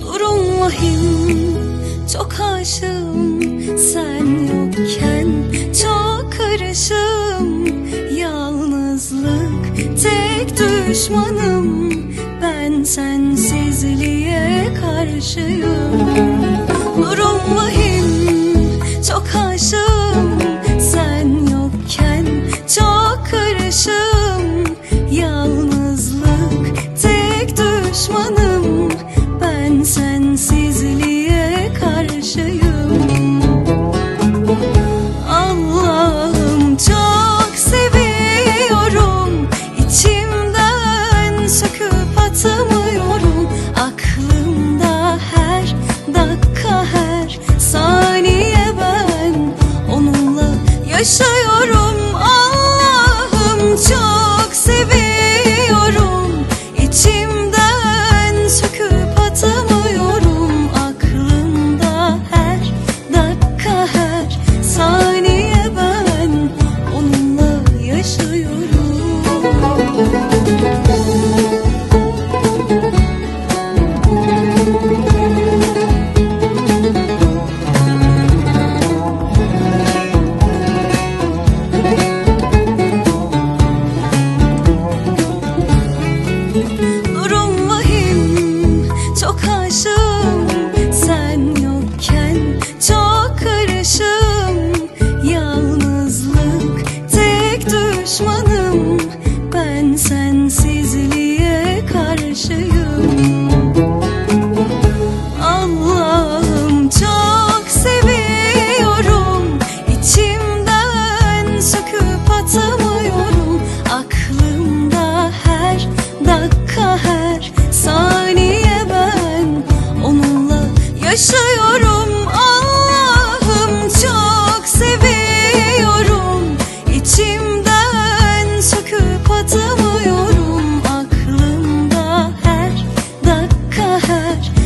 Durum vahim çok aşığım sen yokken çok karışım Yalnızlık tek düşmanım ben sensizliğe karşıyım. yaşıyorum Allah'ım çok heart